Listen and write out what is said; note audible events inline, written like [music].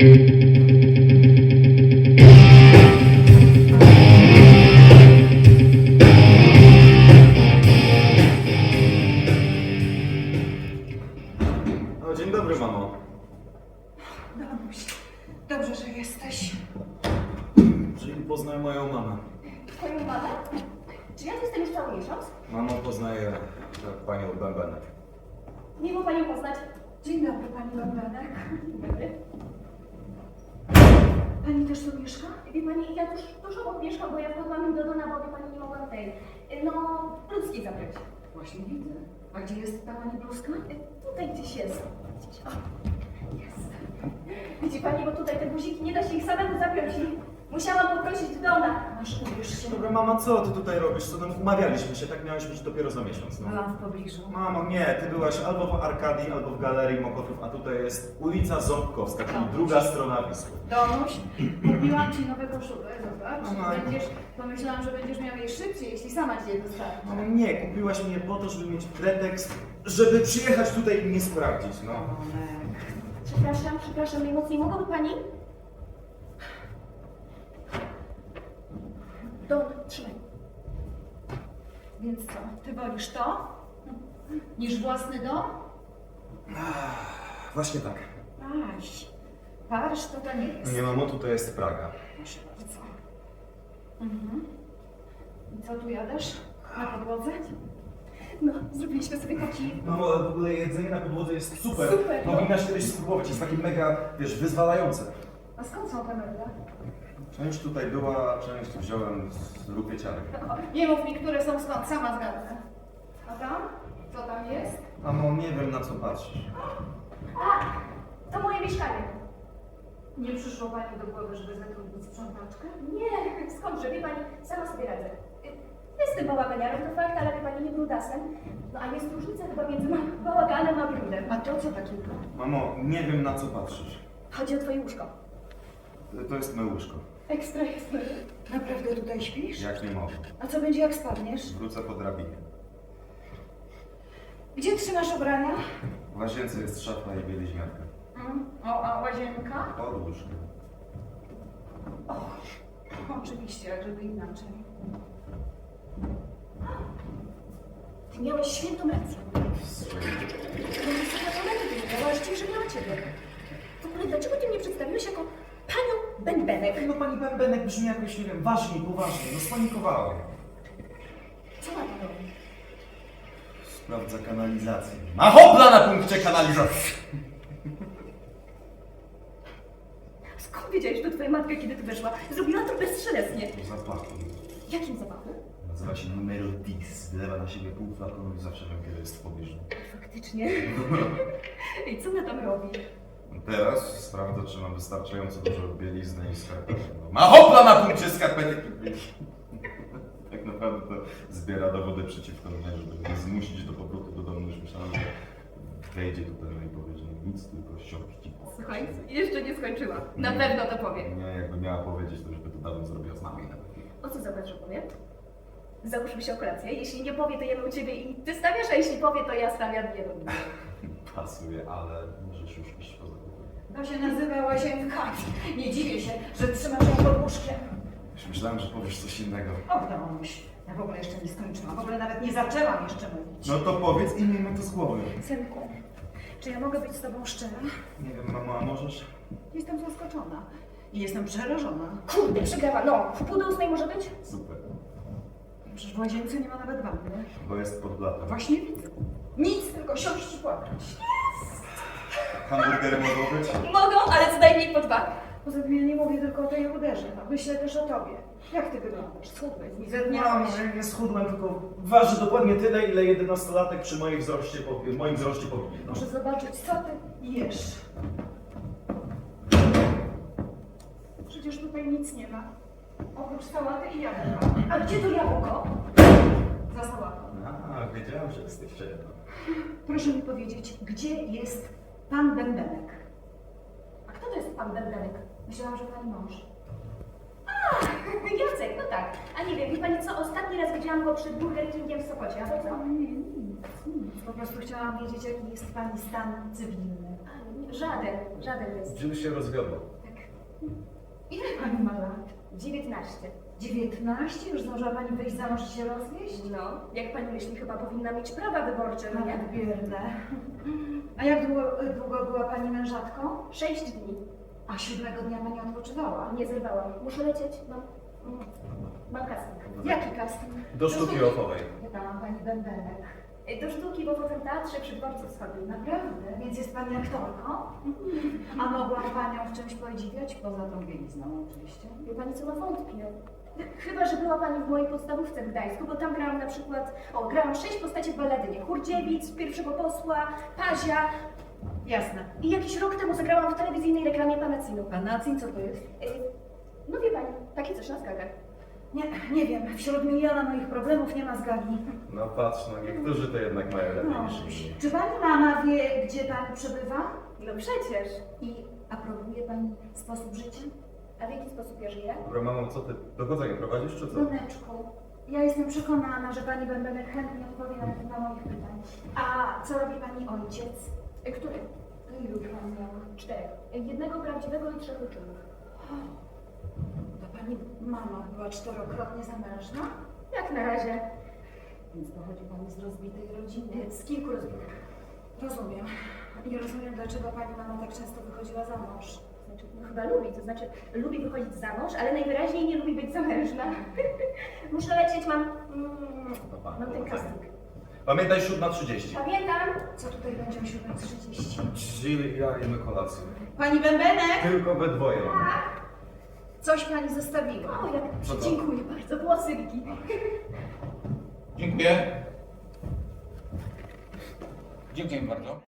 No, dzień dobry, mamo. Danuś, dobrze, że jesteś. Czyli poznaj moją mamę. Twoją mamę? Czy ja tu jestem już cały miesiąc? Mamo poznaję tak, panią Bębenek. Miło Panią poznać. Dzień dobry, pani Bogdanek. Dzień dobry. Pani też tu mieszka? Wie Pani, ja już dużo mieszkam, bo ja wpadłam do dona, bo wie Pani nie mogłam tej, no, ludzkiej zabrać. Właśnie widzę. A gdzie jest ta pani bluzka? Tutaj gdzieś jest. Gdzieś, o, jest. Widzi Pani, bo tutaj te guziki, nie da się ich samemu zapiąć i musiałam poprosić dona. Masz ubierz się. Dobra, mama, co ty tutaj robisz? Co tam umawialiśmy się, tak miałeś być dopiero za miesiąc, no. Byłam w pobliżu. Mamo, nie, ty byłaś albo w Arkadii, albo w Galerii Mokotów, a tutaj jest ulica Ząbkowska, czyli druga strona Wisły. Domuś, kupiłam ci nowego szubę, zobacz. Aha. Będziesz, pomyślałam, że będziesz miał je szybciej, jeśli sama ci je dostarczę. Mamo, nie, kupiłaś mnie po to, żeby mieć pretekst, żeby przyjechać tutaj i mnie sprawdzić, no. Przepraszam, przepraszam, najmocniej mogłaby Pani? Trzymaj. Więc co, ty wolisz to? Niż własny dom? Właśnie tak. Aś, Paryż to to nie jest. Nie, mamo, tutaj jest Praga. Proszę bardzo. Mhm. I co tu jadasz? Na podłodze? No, zrobiliśmy sobie taki... Mamo, ale w ogóle jedzenie na podłodze jest super. Super, no. Powinnaś kiedyś spróbować, jest takie mega, wiesz, wyzwalające. A skąd są te meble? Część tutaj była, część wziąłem z rupieciarek. Nie mów mi, które są skąd, sama zgadnę. A tam? Co tam jest? Mamo, nie wiem na co patrzysz. A, to moje mieszkanie. Nie przyszło pani do głowy, żeby zatrudnić sprzątaczkę? Nie, skądże, wie Pani, sama sobie radzę. Jestem bałaganiarą, to fakt, ale wie Pani, nie brudasem. No a jest różnica chyba między bałaganem a brudem. A to co takiego? Mamo, nie wiem na co patrzysz. Chodzi o Twoje łóżko. To- jest moje łóżko. Ekstra jest. Naprawdę tutaj śpisz? Jak nie mogę. A co będzie jak spadniesz? Wrócę po drabinie. Gdzie trzymasz ubrania? W łazience jest szafa i bieliźniarka. Mm. O, a łazienka? Pod łóżkiem. Oczywiście, jak żeby inaczej. Ty miałeś świętą rację. No i sama to lepiej, miałaś że miała Ciebie. W ogóle dlaczego Ty mnie przedstawiłeś jako Bębenek? No pani Bębenek brzmi jakoś, nie wiem, ważniej, poważnie. No spanikowałem. Co ma Pan robić? Sprawdza kanalizację. Ma hopla na punkcie kanalizacji! Skąd wiedziałeś, że to Twoja matka, kiedy tu weszła, zrobiła to bezszelestnie? To zapachu. Jakim zapachem? Nazywa się Numero Dix. Wylewa na siebie pół flakonu i zawsze wiem, kiedy jest w pobliżu. Faktycznie. [laughs] I co ona tam robi? Teraz sprawdzę, czy mam wystarczająco dużo bielizny i skarpety. No, ma hopla na punkcie skarpetek! tak naprawdę to zbiera dowody przeciwko mnie, żeby mnie zmusić do powrotu do domu. Już myślałem, że wejdzie tutaj no i powie, że nic, tylko siopki. Słuchaj, jeszcze nie skończyła. Na pewno to powie. Nie, jakby miała powiedzieć, to już by to dawno zrobiła z nami. O co zobacz, że powie? Załóżmy się o kolację. Jeśli nie powie, to jemy u Ciebie i Ty stawiasz, a jeśli powie, to ja stawiam mnie. [laughs] Pasuje, ale możesz już iść po zakupy. To się nazywa łazienka. Nie dziwię się, że trzymasz ją pod łóżkiem. Już myślałem, że powiesz coś innego. O, Danuś, ja w ogóle jeszcze nie skończyłam. W ogóle nawet nie zaczęłam jeszcze mówić. No to powiedz i miejmy to z głowy. Synku, czy ja mogę być z tobą szczera? Nie wiem, mamo, a możesz? Jestem zaskoczona. I jestem przerażona. Kurde, przegrała. No, w pół do ósmej może być? Super. Przecież w łazience nie ma nawet wanny. Bo jest pod blatem. Właśnie widzę. Nic, tylko siąść i płakać. Hamburgery mogą być? Mogą, ale co najmniej po dwa. Poza tym ja nie mówię tylko o tej ruderze. No, myślę też o tobie. Jak ty wyglądasz? Schudłeś, mizerniałeś. ja nie schudłem, tylko waży dokładnie tyle, ile jedenastolatek przy moim wzroście, powi- moim wzroście powinien. No. Muszę zobaczyć, co ty jesz. Przecież tutaj nic nie ma. Oprócz sałaty i jabłka. A gdzie to jabłko? Za sałatą. A, wiedziałem, że jesteście jedno. Proszę mi powiedzieć, gdzie jest pan Bębenek? A kto to jest pan Bębenek? Myślałam, że pani mąż. A, Jacek, no tak. A nie wiem, wie pani co, ostatni raz widziałam go przed Burger Kingiem w Sopocie, a to co? Nie, nic, nic. Po prostu chciałam wiedzieć, jaki jest pani stan cywilny. A, nie, żaden, żaden jest. Jill się rozwiodła. Tak. Ile pani ma lat? 19. 19? Już zdążyła pani wyjść za mąż i się rozwieść? No, jak pani myśli, chyba powinna mieć prawa wyborcze, no nie? Nawet bierne. A jak długo, długo była pani mężatką? Sześć dni. A siódmego dnia pani odpoczywała? Nie zerwałam. Muszę lecieć, mam... Mam casting. Jaki casting? Do sztuki ofowej. Pytałam pani bębenek. Y, Do sztuki w Owocem Teatrze przy Dworcu Wschodnim. Naprawdę? Więc jest pani aktorką? A mogłam panią w czymś podziwiać? Poza tą bielizną oczywiście. Wie pani co, no wątpię. Chyba, że była pani w mojej podstawówce w Gdańsku, bo tam grałam na przykład, o, grałam sześć postaci w baledynie. Churdziewic, pierwszego posła, Pazia Jasne. i jakiś rok temu zagrałam w telewizyjnej reklamie Panacinu. Panacin, co to jest? Y, No wie pani, takie coś na skakach. Nie, nie wiem. Wśród miliona moich problemów nie ma zgagi. No patrz, no niektórzy to jednak mają lepiej No. niż inni. Czy pani mama wie, gdzie pani przebywa? No przecież. I aprobuje pani sposób życia? A w jaki sposób ja żyję? Dobra, mamo, co ty? Dochodzenie prowadzisz, czy co? Doneczku, ja jestem przekonana, że pani Bębenek chętnie odpowie na, na moich pytań. A co robi pani ojciec? Y, Który? Ilu pani miała? Czterech. Jednego prawdziwego i trzech uczynów. To pani mama była czterokrotnie zamężna? Jak na razie. Więc pochodzi pani z rozbitej rodziny. Z kilku rozbiórek. Rozumiem. Nie rozumiem, dlaczego pani mama tak często wychodziła za mąż. Znaczy, no chyba lubi, to znaczy lubi wychodzić za mąż, ale najwyraźniej nie lubi być zamężna. [laughs] Muszę lecieć, mam, mm, mam ten casting. Pamiętaj, 7.30. Pamiętam. Co tutaj będzie o 7.30? Jill i ja jemy kolację. Pani Bębenek! Tylko we dwoje. Coś pani zostawiła. O, jak to? dziękuję bardzo, włosywki. Dziękuję. Dziękuję bardzo.